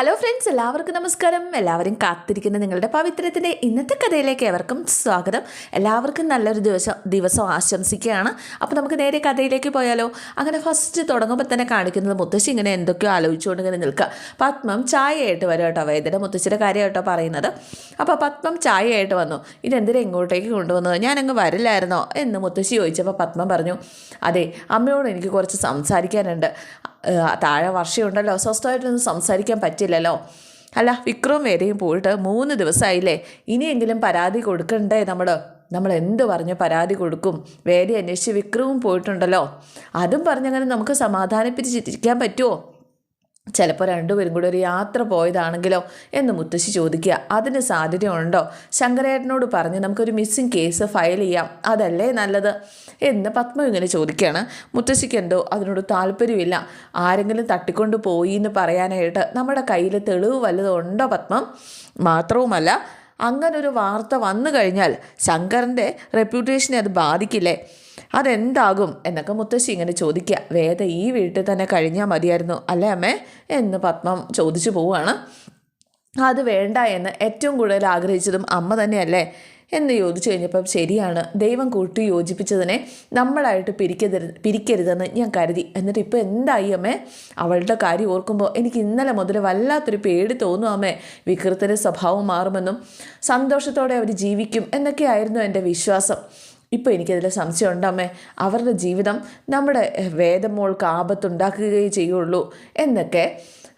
Hello friends എല്ലാവർക്കും നമസ്കാരം. എല്ലാവരും കാത്തിരിക്കുന്ന നിങ്ങളുടെ പവിത്രത്തിന്റെ ഇന്നത്തെ കഥയിലേക്ക് ഏവർക്കും സ്വാഗതം. എല്ലാവർക്കും നല്ലൊരു ദിവസം ദിവസം ആശംസിക്കുകയാണ്. അപ്പോൾ നമുക്ക് നേരെ കഥയിലേക്ക് പോയാലോ? അങ്ങനെ ഫസ്റ്റ് തുടങ്ങുമ്പോൾ തന്നെ കാണിക്കുന്നത് മുത്തശ്ശി ഇങ്ങനെ എന്തൊക്കെയോ ആലോചിച്ചുകൊണ്ട് ഇങ്ങനെ നിൽക്കുക. പത്മം ചായയായിട്ട് വരും കേട്ടോ വൈദ്യുത മുത്തശ്ശിയുടെ കാര്യം കേട്ടോ പറയുന്നത്. അപ്പോൾ പത്മം ചായയായിട്ട് വന്നു. ഇതെന്തിനാ ഇങ്ങോട്ടേക്ക് കൊണ്ടുവന്നത്? ഞാനങ്ങ് വരില്ലായിരുന്നോ? എന്ന് മുത്തശ്ശി ചോദിച്ചപ്പോൾ പത്മം പറഞ്ഞു അതെ അമ്മയോട് എനിക്ക് കുറച്ച് സംസാരിക്കാനുണ്ട്. താഴെ വർഷമുണ്ടല്ലോ സ്വസ്ഥമായിട്ടൊന്നും സംസാരിക്കാൻ പറ്റില്ലല്ലോ. അല്ല വിക്രവും വരെയും പോയിട്ട് മൂന്ന് ദിവസമായില്ലേ? ഇനിയെങ്കിലും പരാതി കൊടുക്കണ്ടേ നമ്മൾ നമ്മൾ എന്ത് പറഞ്ഞ് പരാതി കൊടുക്കും? വേദി അന്വേഷിച്ച് വിക്രവും പോയിട്ടുണ്ടല്ലോ. അതും പറഞ്ഞങ്ങനെ നമുക്ക് സമാധാനിപ്പിച്ചിരിക്കാൻ പറ്റുമോ ചിലപ്പോൾ രണ്ടുപേരും കൂടി ഒരു യാത്ര പോയതാണെങ്കിലോ എന്ന് മുത്തശ്ശി ചോദിക്കുക. അതിന് സാധ്യതയുണ്ടോ? ശങ്കരേട്ടനോട് പറഞ്ഞ് നമുക്കൊരു മിസ്സിംഗ് കേസ് ഫയൽ ചെയ്യാം. അതല്ലേ നല്ലത്? എന്ന് പത്മ ഇങ്ങനെ ചോദിക്കുകയാണ്. മുത്തശ്ശിക്ക് എന്തോ അതിനോട് താല്പര്യമില്ല. ആരെങ്കിലും തട്ടിക്കൊണ്ട് പോയി എന്ന് പറയാനായിട്ട് നമ്മുടെ കയ്യിൽ തെളിവ് വല്ലതുണ്ടോ പത്മം? മാത്രവുമല്ല അങ്ങനൊരു വാർത്ത വന്നു കഴിഞ്ഞാൽ ശങ്കറിന്റെ റെപ്യൂട്ടേഷനെ അത് ബാധിക്കില്ലേ? അതെന്താകും എന്നൊക്കെ മുത്തശ്ശി ഇങ്ങനെ ചോദിക്കുക. വേദ ഈ വീട്ടിൽ തന്നെ കഴിഞ്ഞാൽ മതിയായിരുന്നു അല്ലേ അമ്മേ? എന്ന് പത്മം ചോദിച്ചു പോവുകയാണ്. അത് വേണ്ട എന്ന് ഏറ്റവും കൂടുതൽ ആഗ്രഹിച്ചതും അമ്മ തന്നെയല്ലേ? എന്ന് ചോദിച്ചു കഴിഞ്ഞപ്പം ശരിയാണ്. ദൈവം കൂട്ടി യോജിപ്പിച്ചതിനെ നമ്മളായിട്ട് പിരിക്കരുത് പിരിക്കരുതെന്ന് ഞാൻ കരുതി. എന്നിട്ട് ഇപ്പോൾ എന്തായി അമ്മേ? അവളുടെ കാര്യം ഓർക്കുമ്പോൾ എനിക്ക് ഇന്നലെ മുതൽ വല്ലാത്തൊരു പേടി തോന്നും അമ്മേ. വികൃതന്റെ സ്വഭാവം മാറുമെന്നും സന്തോഷത്തോടെ അവർ ജീവിക്കും എന്നൊക്കെയായിരുന്നു എന്റെ വിശ്വാസം. ഇപ്പോൾ എനിക്കതിൽ സംശയമുണ്ടമ്മേ അവരുടെ ജീവിതം നമ്മുടെ വേദമോൾക്ക് ആപത്തുണ്ടാക്കുകയേ ചെയ്യുള്ളൂ എന്നൊക്കെ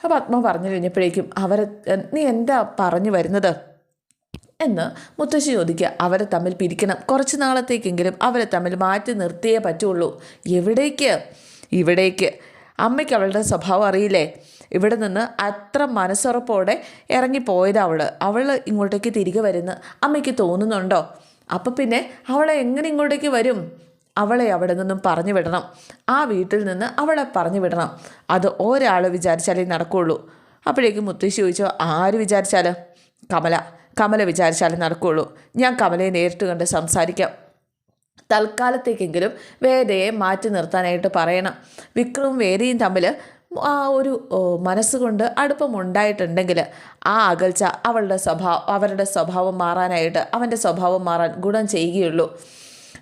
പത്മ പറഞ്ഞു കഴിഞ്ഞപ്പോഴേക്കും അവരെ നീ എന്താ പറഞ്ഞു വരുന്നത്? എന്ന് മുത്തശ്ശി ചോദിക്കുക. അവരെ തമ്മിൽ പിരിക്കണം. കുറച്ച് നാളത്തേക്കെങ്കിലും അവരെ തമ്മിൽ മാറ്റി നിർത്തിയേ പറ്റുള്ളൂ. എവിടേക്ക്? ഇവിടേക്ക്. അമ്മയ്ക്ക് അവളുടെ സ്വഭാവം അറിയില്ലേ? ഇവിടെ നിന്ന് അത്ര മനസ്സുറപ്പോടെ ഇറങ്ങിപ്പോയത് അവൾ അവൾ ഇങ്ങോട്ടേക്ക് തിരികെ വരുന്ന അമ്മയ്ക്ക് തോന്നുന്നുണ്ടോ? അപ്പം പിന്നെ അവളെ എങ്ങനെ ഇങ്ങോട്ടേക്ക് വരും? അവളെ അവിടെ നിന്നും പറഞ്ഞു വിടണം. ആ വീട്ടിൽ നിന്ന് അവളെ പറഞ്ഞു വിടണം. അത് ഒരാൾ വിചാരിച്ചാലേ നടക്കുകയുള്ളൂ അപ്പോഴേക്കും മുത്തശ്ശി ചോദിച്ചോ ആര് വിചാരിച്ചാൽ കമല. കമല വിചാരിച്ചാലേ നടക്കുകയുള്ളൂ ഞാൻ കമലയെ നേരിട്ട് കണ്ട് സംസാരിക്കാം. തൽക്കാലത്തേക്കെങ്കിലും വേദയെ മാറ്റി നിർത്താനായിട്ട് പറയണം. വിക്രവും വേദയും തമ്മിൽ ആ ഒരു മനസ്സുകൊണ്ട് അടുപ്പമുണ്ടായിട്ടുണ്ടെങ്കിൽ ആ അകൽച്ച അവളുടെ സ്വഭാവം അവരുടെ സ്വഭാവം മാറാനായിട്ട് അവന്റെ സ്വഭാവം മാറാൻ ഗുണം ചെയ്യുകയുള്ളൂ.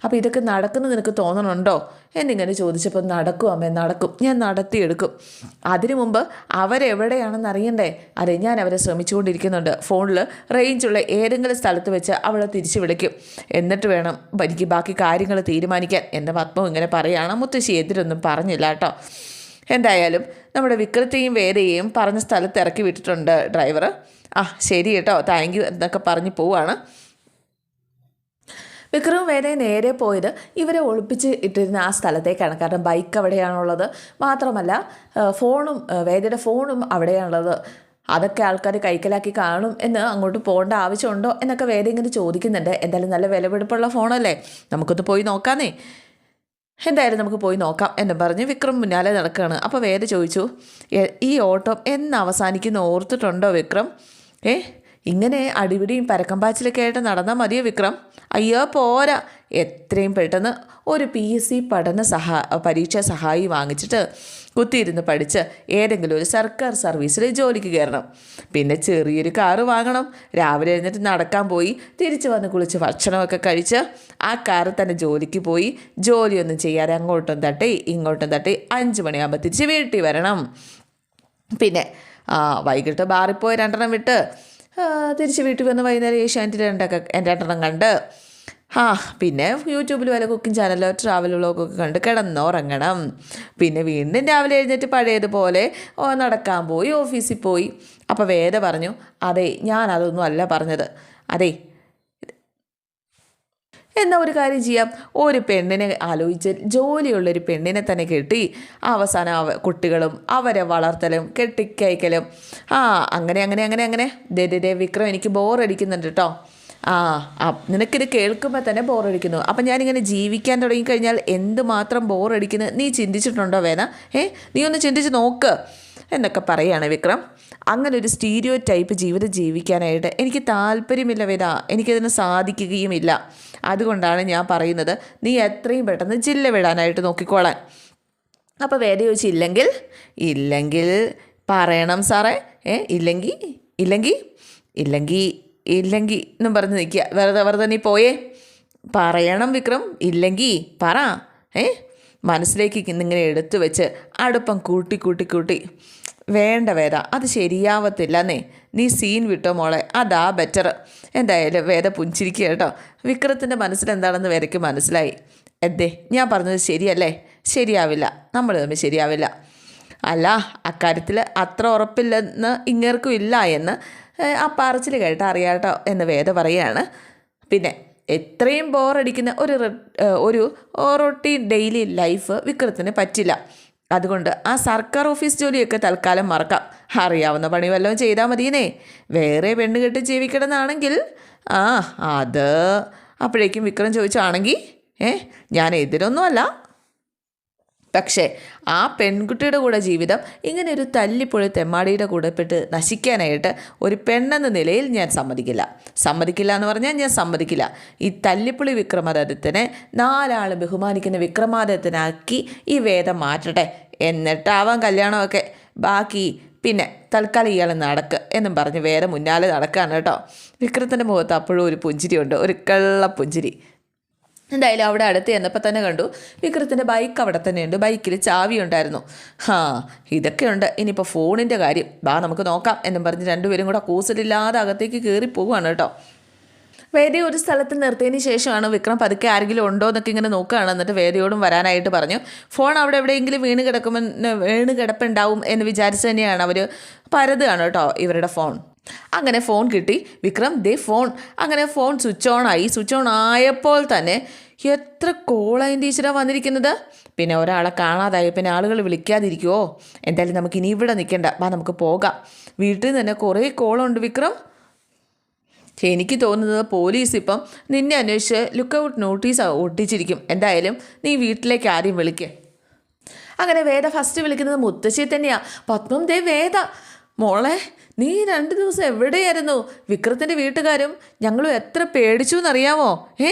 അപ്പോൾ ഇതൊക്കെ നടക്കുന്ന നിനക്ക് തോന്നണുണ്ടോ? എന്നിങ്ങനെ ചോദിച്ചപ്പോൾ നടക്കും അമ്മേ നടക്കും. ഞാൻ നടത്തിയെടുക്കും. അതിനു മുമ്പ് അവരെവിടെയാണെന്ന് അറിയണ്ടേ? അതെ ഞാൻ അവരെ ശ്രമിച്ചുകൊണ്ടിരിക്കുന്നുണ്ട്. ഫോണിൽ റേഞ്ചുള്ള ഏതെങ്കിലും സ്ഥലത്ത് വെച്ച് അവളെ തിരിച്ചു വിളിക്കും. എന്നിട്ട് വേണം എനിക്ക് ബാക്കി കാര്യങ്ങൾ തീരുമാനിക്കാൻ. എന്റെ പത്മം ഇങ്ങനെ പറയുകയാണ് മുത്തശ്ശി എതിരൊന്നും പറഞ്ഞില്ല കേട്ടോ. എന്തായാലും നമ്മുടെ വിക്രത്തെയും വേദയെയും പറഞ്ഞ സ്ഥലത്ത് ഇറക്കി വിട്ടിട്ടുണ്ട് ഡ്രൈവർ. ആ ശരി കേട്ടോ. താങ്ക് യു എന്നൊക്കെ പറഞ്ഞ് പോവാണ്. വിക്രവും വേദയും നേരെ പോയത് ഇവരെ ഒളിപ്പിച്ച് ഇട്ടിരുന്ന ആ സ്ഥലത്തേക്കാണ്. കാരണം ബൈക്ക് അവിടെയാണുള്ളത്. മാത്രമല്ല ഫോണും വേദയുടെ ഫോണും അവിടെയാണുള്ളത്. അതൊക്കെ ആൾക്കാർ കൈക്കലാക്കി കാണും എന്ന് അങ്ങോട്ട് പോകേണ്ട ആവശ്യമുണ്ടോ എന്നൊക്കെ വേദ ഇങ്ങനെ ചോദിക്കുന്നുണ്ട്. എന്തായാലും നല്ല വിലപിടിപ്പുള്ള ഫോണല്ലേ? നമുക്കൊന്ന് പോയി നോക്കാന്നേ. എന്തായാലും നമുക്ക് പോയി നോക്കാം എന്നും പറഞ്ഞ് വിക്രം മുന്നാലെ നടക്കുകയാണ് അപ്പോൾ വേദ ചോദിച്ചു "എ- ഈ ഓട്ടം എന്ന് അവസാനിക്കുന്ന ഓർത്തിട്ടുണ്ടോ വിക്രം? ഏ ഇങ്ങനെ അടിപിടിയും പരക്കമ്പാച്ചിലൊക്കെ ആയിട്ട് നടന്നാൽ മതിയോ വിക്രം? അയ്യോ പോരാ. എത്രയും പെട്ടെന്ന് ഒരു പി എസ് സി പഠന സഹാ പരീക്ഷാ സഹായി വാങ്ങിച്ചിട്ട് കുത്തിയിരുന്ന് പഠിച്ച് ഏതെങ്കിലും ഒരു സർക്കാർ സർവീസിൽ ജോലിക്ക് കയറണം. പിന്നെ ചെറിയൊരു കാറ് വാങ്ങണം. രാവിലെ എഴുന്നേറ്റ് നടക്കാൻ പോയി തിരിച്ചു വന്ന് കുളിച്ച് ഭക്ഷണമൊക്കെ കഴിച്ച് ആ കാറിൽ തന്നെ ജോലിക്ക് പോയി ജോലിയൊന്നും ചെയ്യാതെ അങ്ങോട്ടും തട്ടി ഇങ്ങോട്ടും തട്ടി അഞ്ച് മണിയാകുമ്പോൾ തിരിച്ച് വീട്ടിൽ വരണം. പിന്നെ വൈകിട്ട് ബാറിൽ പോയി രണ്ടെണ്ണം വിട്ട് തിരിച്ച് വീട്ടിൽ വന്ന് വൈകുന്നേരം ഏഷ്യാനെറ്റിൽ രണ്ടൊക്കെ രണ്ടെണ്ണം കണ്ട്. ആ പിന്നെ യൂട്യൂബിൽ വല്ല കുക്കിംഗ് ചാനലോ ട്രാവൽ വ്ളോഗൊക്കെ കണ്ട് കിടന്നുറങ്ങണം. പിന്നെ വീണ്ടും രാവിലെ എഴുന്നേറ്റ് പഴയതുപോലെ നടക്കാൻ പോയി ഓഫീസിൽ പോയി. അപ്പോൾ വേദ പറഞ്ഞു അതെ ഞാൻ അതൊന്നും അല്ല പറഞ്ഞത്. അതെ എന്നാൽ ഒരു കാര്യം ചെയ്യാം. ഒരു പെണ്ണിനെ ആലോചിച്ച് ജോലിയുള്ളൊരു പെണ്ണിനെ തന്നെ കെട്ടി അവസാനം അവ കുട്ടികളും അവരെ വളർത്തലും കെട്ടിക്കയക്കലും. ആ അങ്ങനെ അങ്ങനെ അങ്ങനെ അങ്ങനെ. ദേ വിക്രം എനിക്ക് ബോറടിക്കുന്നുണ്ട് കേട്ടോ ആ ആ നിനക്കിത് കേൾക്കുമ്പോൾ തന്നെ ബോറടിക്കുന്നു. അപ്പം ഞാനിങ്ങനെ ജീവിക്കാൻ തുടങ്ങിക്കഴിഞ്ഞാൽ എന്തുമാത്രം ബോറടിക്കുന്നത് നീ ചിന്തിച്ചിട്ടുണ്ടോ വേന ഏ നീ ഒന്ന് ചിന്തിച്ച് നോക്ക്. എന്നൊക്കെ പറയുകയാണ് വിക്രം. അങ്ങനെ ഒരു സ്റ്റീരിയോ ടൈപ്പ് ജീവിതം ജീവിക്കാനായിട്ട് എനിക്ക് താല്പര്യമില്ല വേദ. എനിക്കതിന് സാധിക്കുകയുമില്ല. അതുകൊണ്ടാണ് ഞാൻ പറയുന്നത് നീ എത്രയും പെട്ടെന്ന് ജില്ല വിടാനായിട്ട് നോക്കിക്കോളാൻ. അപ്പോൾ വേദ ചോദിച്ചില്ലെങ്കിൽ ഇല്ലെങ്കിൽ? പറയണം സാറേ. ഏ ഇല്ലെങ്കിൽ? ഇല്ലെങ്കിൽ? ഇല്ലെങ്കിൽ ഇല്ലെങ്കിൽ എന്നും പറഞ്ഞ് നിൽക്കുക. വെറുതെ വെറുതെ നീ പോയേ. പറയണം വിക്രം. ഇല്ലെങ്കിൽ പറ. ഏ? മനസ്സിലേക്ക് ഇന്നിങ്ങനെ എടുത്തു വെച്ച് അടുപ്പം കൂട്ടി കൂട്ടി കൂട്ടി. വേണ്ട വേദ അത് ശരിയാവത്തില്ലെന്നേ. നീ സീൻ വിട്ടോ മോളെ? അതാ ബെറ്റർ എന്തായാലും വേദ പുഞ്ചിരിക്കുക കേട്ടോ. വിക്രത്തിന്റെ മനസ്സിലെന്താണെന്ന് വേദയ്ക്ക് മനസ്സിലായി. എന്തേ ഞാൻ പറഞ്ഞത് ശരിയല്ലേ? ശരിയാവില്ല. നമ്മൾ തമ്മിൽ ശരിയാവില്ല. അല്ല അക്കാര്യത്തിൽ അത്ര ഉറപ്പില്ലെന്ന് ഇങ്ങേർക്കും ഇല്ല എന്ന് ആ പറച്ചിൽ കേട്ട് അറിയാട്ടോ എന്ന് വേദ പറയുകയാണ്. പിന്നെ എത്രയും ബോറടിക്കുന്ന ഒരു ഒരു റൊട്ടീൻ ഡെയിലി ലൈഫ് വിക്രത്തിന് പറ്റില്ല. അതുകൊണ്ട് ആ സർക്കാർ ഓഫീസ് ജോലിയൊക്കെ തൽക്കാലം മറക്കാം. അറിയാവുന്ന പണി വല്ലതും ചെയ്താൽ മതിയെന്നേ. വേറെ പെണ്ണുകെട്ട് ജീവിക്കണമെന്നാണെങ്കിൽ ആ അത്. അപ്പോഴേക്കും വിക്രം ചോദിച്ചാണെങ്കിൽ ഏ ഞാൻ എതിരൊന്നുമല്ല. പക്ഷേ ആ പെൺകുട്ടിയുടെ കൂടെ ജീവിതം ഇങ്ങനെ ഒരു തല്ലിപ്പൊഴി തെമ്മാടിയുടെ കൂടെ പെട്ട് നശിക്കാനായിട്ട് ഒരു പെണ്ണെന്ന നിലയിൽ ഞാൻ സമ്മതിക്കില്ല. സമ്മതിക്കില്ല എന്ന് പറഞ്ഞാൽ ഞാൻ സമ്മതിക്കില്ല. ഈ തല്ലിപ്പൊളി വിക്രമാദിത്യനെ നാലാൾ ബഹുമാനിക്കുന്ന വിക്രമാദിത്യനാക്കി ഈ വേദം മാറ്റട്ടെ. എന്നിട്ടാവാം കല്യാണമൊക്കെ. ബാക്കി പിന്നെ തൽക്കാലം ഇയാൾ നടക്ക് എന്നും പറഞ്ഞ് വേറെ മുന്നാലെ നടക്കുകയാണ് കേട്ടോ. വിക്രത്തിന്റെ മുഖത്ത് അപ്പോഴും ഒരു പുഞ്ചിരിയുണ്ട്. ഒരു കള്ള പുഞ്ചിരി. എന്തായാലും അവിടെ അടുത്ത് ചെന്നപ്പോൾ തന്നെ കണ്ടു. വിക്രത്തിന്റെ ബൈക്ക് അവിടെ തന്നെയുണ്ട്. ബൈക്കിൽ ചാവി ഉണ്ടായിരുന്നു. ഹാ ഇതൊക്കെയുണ്ട് ഇനിയിപ്പോൾ ഫോണിന്റെ കാര്യം. ബാ നമുക്ക് നോക്കാം എന്നും പറഞ്ഞ് രണ്ടുപേരും കൂടെ കൂസലില്ലാതെ അകത്തേക്ക് കയറി പോവുകയാണ് കേട്ടോ. വേദി ഒരു സ്ഥലത്ത് നിർത്തിയതിന് ശേഷമാണ് വിക്രം പതുക്കെ ആരെങ്കിലും ഉണ്ടോ എന്നൊക്കെ ഇങ്ങനെ നോക്കുകയാണ്. എന്നിട്ട് വേദിയോടും വരാനായിട്ട് പറഞ്ഞു. ഫോൺ അവിടെ എവിടെയെങ്കിലും വീണ് കിടക്കുമെന്ന് വീണ് കിടപ്പുണ്ടാവും എന്ന് വിചാരിച്ച് തന്നെയാണ് അവർ പരതുകയാണ് കേട്ടോ ഇവരുടെ ഫോൺ. അങ്ങനെ ഫോൺ കിട്ടി. വിക്രം ദേ ഫോൺ അങ്ങനെ ഫോൺ സ്വിച്ച് ഓൺ ആയി. സ്വിച്ച് ഓൺ ആയപ്പോൾ തന്നെ എത്ര കോളായി ടീച്ചറാണ് വന്നിരിക്കുന്നത്? പിന്നെ ഒരാളെ കാണാതായി. പിന്നെ ആളുകൾ വിളിക്കാതിരിക്കുമോ എന്തായാലും നമുക്ക് ഇനി ഇവിടെ നിൽക്കണ്ട. വാ നമുക്ക് പോകാം. വീട്ടിൽ നിന്ന് തന്നെ കുറേ കോളുണ്ട് വിക്രം. എനിക്ക് തോന്നുന്നത് പോലീസ് ഇപ്പം നിന്നെ അന്വേഷിച്ച് ലുക്ക് ഔട്ട് നോട്ടീസ് ഒട്ടിച്ചിരിക്കും. എന്തായാലും നീ വീട്ടിലേക്ക് ആരെയും വിളിക്കേ. അങ്ങനെ വേദ ഫസ്റ്റ് വിളിക്കുന്നത് മുത്തശ്ശിയെ തന്നെയാണ് പത്മം ദേ വേദ. മോളെ നീ രണ്ട് ദിവസം എവിടെയായിരുന്നു? വിക്രത്തിന്റെ വീട്ടുകാരും ഞങ്ങളും എത്ര പേടിച്ചു എന്നറിയാമോ ഏ?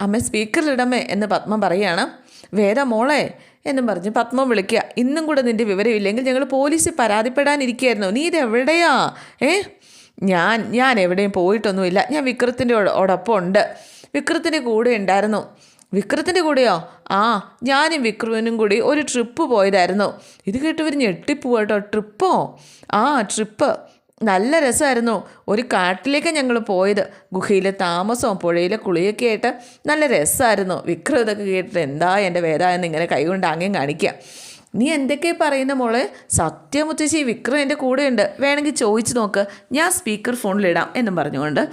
അമ്മ സ്പീക്കറിലിടമേ എന്ന് പത്മ പറയാണ്. വേറെ മോളെ എന്നും പറഞ്ഞ് പത്മം വിളിക്കുക. ഇന്നും കൂടെ നിന്റെ വിവരമില്ലെങ്കിൽ ഞങ്ങൾ പോലീസിൽ പരാതിപ്പെടാനിരിക്കുകയായിരുന്നു. നീ ഇത് എവിടെയാ ഏ? ഞാൻ ഞാൻ എവിടെയും പോയിട്ടൊന്നുമില്ല. ഞാൻ വിക്രത്തിന്റെ ഓടൊപ്പം ഉണ്ട്. വിക്രത്തിന്റെ കൂടെ ഉണ്ടായിരുന്നു. വിക്രത്തിന്റെ കൂടെയോ? ആ ഞാനും വിക്രമനും കൂടി ഒരു ട്രിപ്പ് പോയതായിരുന്നു. ഇത് കേട്ടവർ ഞെട്ടിപ്പോ കേട്ടോ ട്രിപ്പോ? ആ ട്രിപ്പ്. നല്ല രസമായിരുന്നു. ഒരു കാട്ടിലേക്ക് ഞങ്ങൾ പോയത്. ഗുഹയിലെ താമസവും പുഴയിലെ കുളിയൊക്കെ ആയിട്ട് നല്ല രസമായിരുന്നു. വിക്രം ഇതൊക്കെ കേട്ടിട്ട് എന്താ എന്റെ വേദ ഇങ്ങനെ കൈകൊണ്ട് അങ്ങേം കാണിക്കുക നീ എന്തൊക്കെ പറയുന്ന മോളെ? സത്യമുത്തശ്ശി വിക്രം എന്റെ കൂടെയുണ്ട്. വേണമെങ്കിൽ ചോദിച്ചു നോക്ക്. ഞാൻ സ്പീക്കർ ഫോണിലിടാം എന്നും പറഞ്ഞുകൊണ്ട്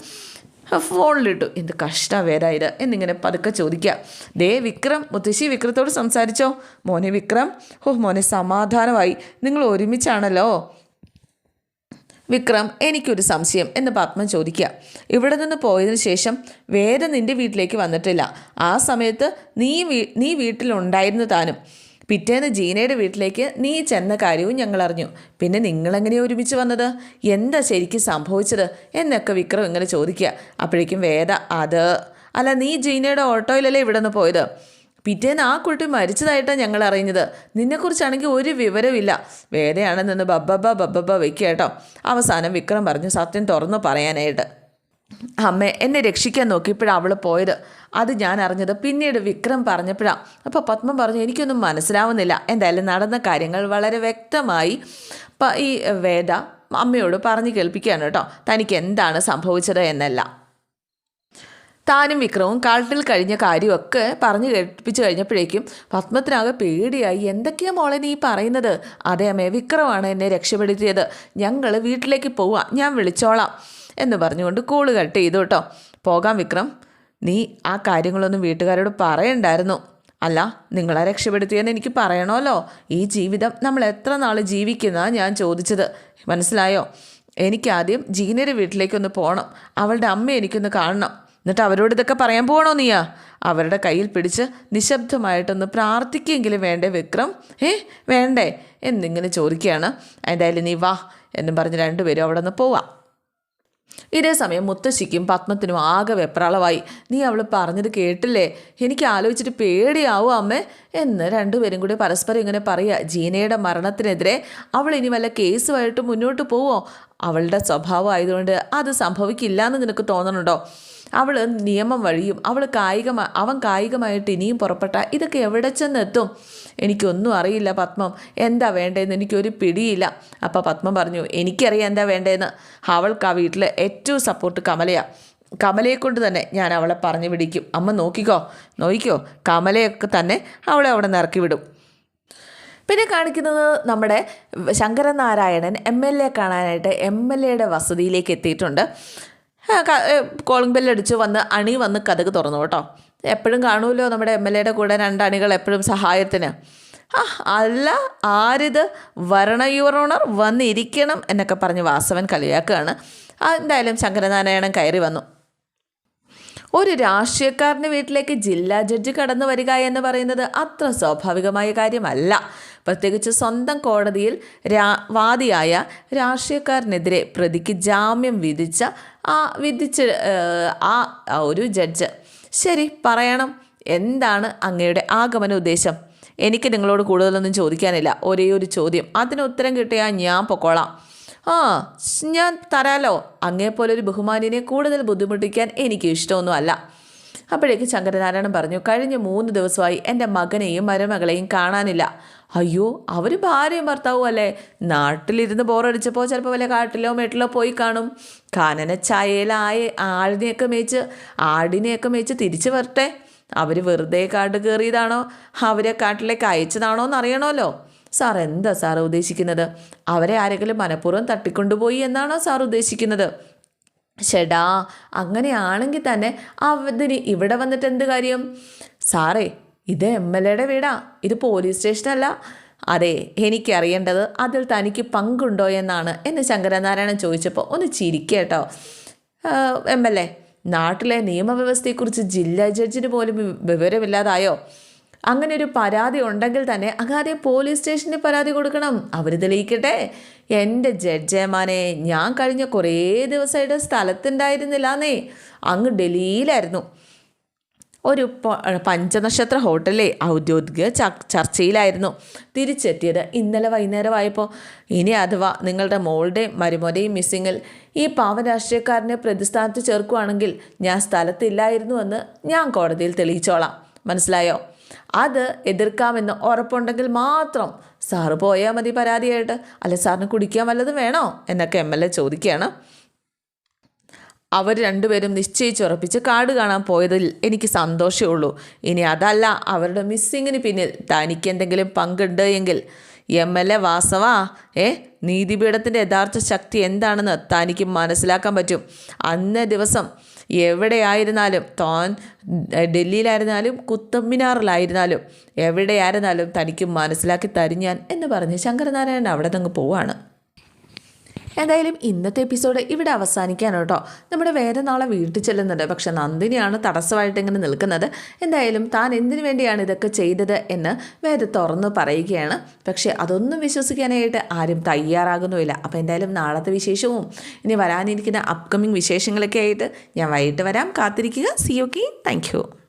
ഫോണിലിട്ടു. എന്ത് കഷ്ട വേദ ഇത്? എന്നിങ്ങനെ പതുക്കെ ചോദിക്കുക ദേ വിക്രം മുത്തശ്ശി വിക്രത്തോട് സംസാരിച്ചോ. മോനെ വിക്രം ഓ മോനെ സമാധാനമായി. നിങ്ങൾ ഒരുമിച്ചാണല്ലോ? വിക്രം എനിക്കൊരു സംശയം എന്ന് പത്മൻ ചോദിക്കുക ഇവിടെ നിന്ന് പോയതിനു ശേഷം വേറെ നിന്റെ വീട്ടിലേക്ക് വന്നിട്ടില്ല. ആ സമയത്ത് നീ നീ വീട്ടിലുണ്ടായിരുന്നു താനും. പിറ്റേന്ന് ജീനയുടെ വീട്ടിലേക്ക് നീ ചെന്ന കാര്യവും ഞങ്ങൾ അറിഞ്ഞു പിന്നെ നിങ്ങളെങ്ങനെ ഒരുമിച്ച് വന്നത്? എന്താ ശരിക്കും സംഭവിച്ചത്? എന്നൊക്കെ വിക്രം ഇങ്ങനെ ചോദിക്കുക. അപ്പോഴേക്കും വേദ അത് അല്ല നീ ജീനയുടെ ഓട്ടോയിലല്ലേ ഇവിടെ നിന്ന് പോയത്? പിറ്റേന്ന് ആ കുട്ടി മരിച്ചതായിട്ടാണ് ഞങ്ങൾ അറിഞ്ഞത് നിന്നെക്കുറിച്ചാണെങ്കിൽ ഒരു വിവരമില്ല വേദയാണെന്ന് ബബ്ബബ്ബ ബബ്ബബ ബബ്ബബ വെക്കുക കേട്ടോ. അവസാനം വിക്രം പറഞ്ഞു സത്യം തുറന്നു പറയാനായിട്ട്. അമ്മേ എന്നെ രക്ഷിക്കാൻ നോക്കിയപ്പോഴാണ് അവൾ പോയത്. അത് ഞാൻ അറിഞ്ഞത് പിന്നീട് വിക്രം പറഞ്ഞപ്പോഴാണ് അപ്പോൾ പത്മം പറഞ്ഞു എനിക്കൊന്നും മനസ്സിലാവുന്നില്ല. എന്തായാലും നടന്ന കാര്യങ്ങൾ വളരെ വ്യക്തമായി ഈ വേദ അമ്മയോട് പറഞ്ഞു കേൾപ്പിക്കുകയാണ് കേട്ടോ. തനിക്ക് എന്താണ് സംഭവിച്ചത് എന്നല്ല. താനും വിക്രവും കാട്ടിൽ കഴിഞ്ഞ കാര്യമൊക്കെ പറഞ്ഞു കേൾപ്പിച്ചു കഴിഞ്ഞപ്പോഴേക്കും പത്മത്തിനാകെ പേടിയായി. എന്തൊക്കെയാ മോളെ നീ പറയുന്നത്? അതേ അമ്മേ വിക്രമാണ് എന്നെ രക്ഷപ്പെടുത്തിയത്. ഞങ്ങൾ വീട്ടിലേക്ക് പോവാം. ഞാൻ വിളിച്ചോളാം. എന്ന് പറഞ്ഞുകൊണ്ട് കോൾ കട്ട് ചെയ്തു കേട്ടോ. പോകാം വിക്രം. നീ ആ കാര്യങ്ങളൊന്നും വീട്ടുകാരോട് പറയണ്ടായിരുന്നു. അല്ല നിങ്ങളെ രക്ഷപ്പെടുത്തിയെന്ന് എനിക്ക് പറയണമല്ലോ. ഈ ജീവിതം നമ്മൾ എത്ര നാൾ ജീവിക്കുന്നതാണ് ഞാൻ ചോദിച്ചത്. മനസ്സിലായോ? എനിക്കാദ്യം ജീനയുടെ വീട്ടിലേക്കൊന്ന് പോകണം അവളുടെ അമ്മ എനിക്കൊന്ന് കാണണം. എന്നിട്ട് അവരോട് ഇതൊക്കെ പറയാൻ പോകണോ നീയാ? അവരുടെ കയ്യിൽ പിടിച്ച് നിശബ്ദമായിട്ടൊന്ന് പ്രാർത്ഥിക്കുമെങ്കിലും വേണ്ടേ വിക്രം? ഏ വേണ്ടേ? എന്നിങ്ങനെ ചോദിക്കുകയാണ്. എന്തായാലും നീ വാ എന്നും പറഞ്ഞ് രണ്ടുപേരും അവിടെ നിന്ന് പോവാം. ഇതേ സമയം മുത്തശ്ശിക്കും പത്മത്തിനും ആകെ വെപ്രാളമായി. നീ അവൾ പറഞ്ഞത് കേട്ടില്ലേ? എനിക്ക് ആലോചിച്ചിട്ട് പേടിയാവും അമ്മേ എന്ന് രണ്ടുപേരും കൂടി പരസ്പരം ഇങ്ങനെ പറയുക ജീനയുടെ മരണത്തിനെതിരെ അവൾ ഇനി വല്ല കേസുമായിട്ട് മുന്നോട്ട് പോവോ? അവളുടെ സ്വഭാവം ആയതുകൊണ്ട് അത് സംഭവിക്കില്ല എന്ന് നിനക്ക് തോന്നണുണ്ടോ? അവൾ നിയമം വഴിയും അവൾ കായികമായി അവൻ കായികമായിട്ട് ഇനിയും പുറപ്പെട്ട ഇതൊക്കെ എവിടെ ചെന്നെത്തും? എനിക്കൊന്നും അറിയില്ല പത്മം എന്താ വേണ്ടതെന്ന് എനിക്കൊരു പിടിയില്ല. അപ്പോൾ പത്മം പറഞ്ഞു എനിക്കറിയാം എന്താ വേണ്ടതെന്ന് അവൾക്ക് ആ വീട്ടിൽ ഏറ്റവും സപ്പോർട്ട് കമലയാണ് കമലയെ. കൊണ്ട് തന്നെ ഞാൻ അവളെ പറഞ്ഞു പിടിക്കും അമ്മ നോക്കിക്കോ നോക്കിക്കോ കമലയൊക്കെ തന്നെ അവളെ അവിടെ നിന്ന് ഇറക്കി വിടും. പിന്നെ കാണിക്കുന്നത് നമ്മുടെ ശങ്കരനാരായണൻ എം എൽ എ കാണാനായിട്ട് എം എൽ എയുടെ വസതിയിലേക്ക് എത്തിയിട്ടുണ്ട്. കോളിംഗ് ബെല്ലടിച്ച് വന്ന് അണി വന്ന് കഥക് തുറന്നു കേട്ടോ. എപ്പോഴും കാണുമല്ലോ നമ്മുടെ എം എൽ എയുടെ കൂടെ രണ്ട് അണികൾ എപ്പോഴും സഹായത്തിന്. ആ അല്ല ആരിത് വരണ യുവറോണർ വന്നിരിക്കണം എന്നൊക്കെ പറഞ്ഞ് വാസവൻ കളിയാക്കുകയാണ്. എന്തായാലും ശങ്കരനാരായണൻ കയറി വന്നു. ഒരു രാഷ്ട്രീയക്കാരന്റെ വീട്ടിലേക്ക് ജില്ലാ ജഡ്ജി കടന്നു വരിക എന്ന് പറയുന്നത് അത്ര സ്വാഭാവികമായ കാര്യമല്ല. പ്രത്യേകിച്ച് സ്വന്തം കോടതിയിൽ രാ വാദിയായ രാഷ്ട്രീയക്കാരനെതിരെ പ്രതിക്ക് ജാമ്യം വിധിച്ച ആ വിധിച്ച ആ ഒരു ജഡ്ജ്. ശരി പറയണം. എന്താണ് അങ്ങയുടെ ആഗമന ഉദ്ദേശം എനിക്ക് നിങ്ങളോട് കൂടുതലൊന്നും ചോദിക്കാനില്ല. ഒരേ ഒരു ചോദ്യം. അതിന് ഉത്തരം കിട്ടിയാൽ ഞാൻ പൊക്കോളാം. ആ ഞാൻ തരാലോ? അങ്ങേപ്പോലെ ഒരു ബഹുമാനിനെ കൂടുതൽ ബുദ്ധിമുട്ടിക്കാൻ എനിക്ക് ഇഷ്ടമൊന്നുമല്ല. അപ്പോഴേക്ക് ശങ്കരനാരായണൻ പറഞ്ഞു കഴിഞ്ഞ മൂന്ന് ദിവസമായി എന്റെ മകനെയും മരുമകളെയും കാണാനില്ല. അയ്യോ അവർ ഭാര്യയും ഭർത്താവും അല്ലേ? നാട്ടിലിരുന്ന് ബോറടിച്ചപ്പോൾ ചിലപ്പോൾ വല്ല കാട്ടിലോ മേട്ടിലോ പോയി കാണും. കാനന ചായയിലായ ആടിനെയൊക്കെ മേച്ച് ആടിനെയൊക്കെ മേച്ച് തിരിച്ചു വരട്ടെ. അവർ വെറുതെ കാട് കയറിയതാണോ? അവരെ കാട്ടിലേക്ക് അയച്ചതാണോ എന്ന് അറിയണമല്ലോ സാർ എന്താ സാർ ഉദ്ദേശിക്കുന്നത്? അവരെ ആരെങ്കിലും മനഃപൂർവം തട്ടിക്കൊണ്ടുപോയി എന്നാണോ സാർ ഉദ്ദേശിക്കുന്നത്? ഷെടാ അങ്ങനെയാണെങ്കിൽ തന്നെ അതിന് ഇവിടെ വന്നിട്ട് എന്ത് കാര്യം? സാറേ ഇത് എം എൽ എയുടെ വീടാ. ഇത് പോലീസ് സ്റ്റേഷനല്ല. അതെ എനിക്കറിയേണ്ടത് അതിൽ തനിക്ക് പങ്കുണ്ടോ എന്നാണ് എന്ന് ശങ്കരനാരായണൻ ചോദിച്ചപ്പോൾ ഒന്ന് ചിരിക്കേട്ടോ എം എൽ എ നാട്ടിലെ നിയമവ്യവസ്ഥയെക്കുറിച്ച് ജില്ലാ ജഡ്ജിന് പോലും വിവരമില്ലാതായോ? അങ്ങനെ ഒരു പരാതി ഉണ്ടെങ്കിൽ തന്നെ അകാതെ പോലീസ് സ്റ്റേഷനിൽ പരാതി കൊടുക്കണം. അവർ തെളിയിക്കട്ടെ. എന്റെ ജഡ്ജേമാനെ ഞാൻ കഴിഞ്ഞ കുറേ ദിവസമായിട്ട് സ്ഥലത്തുണ്ടായിരുന്നില്ല എന്നേ അങ്ങ് ഡൽഹിയിലായിരുന്നു. ഒരു പഞ്ചനക്ഷത്ര ഹോട്ടലിലെ ഔദ്യോഗിക ചർച്ചയിലായിരുന്നു തിരിച്ചെത്തിയത്. ഇന്നലെ വൈകുന്നേരമായപ്പോൾ ഇനി അഥവാ നിങ്ങളുടെ മോളുടെയും മരുമോന്റെയും മിസ്സിങ്ങിൽ ഈ പാവ രാഷ്ട്രീയക്കാരനെ പ്രതിസ്ഥാനത്ത് ചേർക്കുകയാണെങ്കിൽ ഞാൻ സ്ഥലത്തില്ലായിരുന്നുവെന്ന് ഞാൻ കോടതിയിൽ തെളിയിച്ചോളാം. മനസ്സിലായോ? അത് എതിർക്കാമെന്ന് ഉറപ്പുണ്ടെങ്കിൽ മാത്രം സാറ് പോയാൽ മതി പരാതിയായിട്ട്. അല്ലെ സാറിന് കുടിക്കാൻ വല്ലതും വേണോ? എന്നൊക്കെ എം എൽ എ ചോദിക്കുകയാണ്. അവർ രണ്ടുപേരും നിശ്ചയിച്ചുറപ്പിച്ച് കാട് കാണാൻ പോയതിൽ എനിക്ക് സന്തോഷമേ ഉള്ളൂ. ഇനി അതല്ല അവരുടെ മിസ്സിങ്ങിന് പിന്നിൽ തനിക്ക് എന്തെങ്കിലും പങ്കുണ്ട് എങ്കിൽ. എം എൽ എ വാസവ ഏ നീതിപീഠത്തിന്റെ യഥാർത്ഥ ശക്തി എന്താണെന്ന് തനിക്ക് മനസ്സിലാക്കാൻ പറ്റും. അന്നേ ദിവസം എവിടെയായിരുന്നാലും താൻ ഡൽഹിയിലായിരുന്നാലും കുത്തമ്മിനാറിലായിരുന്നാലും എവിടെയായിരുന്നാലും തനിക്ക് മനസ്സിലാക്കി തരും ഞാൻ എന്ന് പറഞ്ഞ് ശങ്കരനാരായണൻ അവിടെ നിന്ന് പോവാണ്. എന്തായാലും ഇന്നത്തെ എപ്പിസോഡ് ഇവിടെ അവസാനിക്കാനോ കേട്ടോ. നമ്മുടെ വേറെ നാളെ വീട്ടിൽ ചെല്ലുന്നുണ്ട്. പക്ഷെ നന്ദിനിയാണ് തടസ്സമായിട്ട് ഇങ്ങനെ നിൽക്കുന്നത്. എന്തായാലും താൻ എന്തിനു വേണ്ടിയാണ് ഇതൊക്കെ ചെയ്തത് എന്ന് വേറെ തുറന്ന് പറയുകയാണ്. പക്ഷെ അതൊന്നും വിശ്വസിക്കാനായിട്ട് ആരും തയ്യാറാകുന്നുമില്ല. അപ്പോൾ എന്തായാലും നാളത്തെ വിശേഷവും ഇനി വരാനിരിക്കുന്ന അപ്കമിങ് വിശേഷങ്ങളൊക്കെ ആയിട്ട് ഞാൻ വൈകിട്ട് വരാം. കാത്തിരിക്കുക. C okay thank